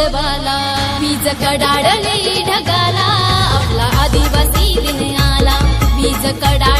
बोलवाला वीज कडाडले ढगाला आपला आदिवासी दिन आला वीज कडाड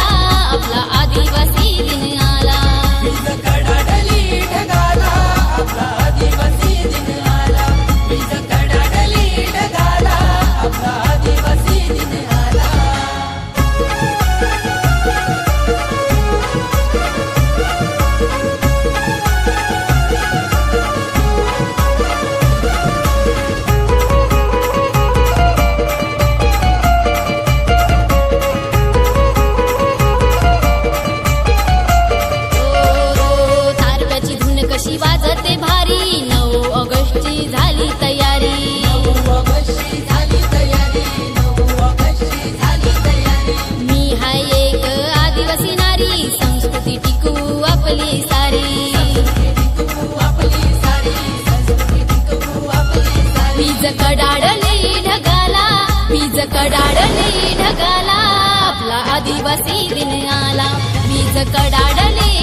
वीज कडाडले ढगाला आपला आदिवासी दिन आला. वीज कडाडले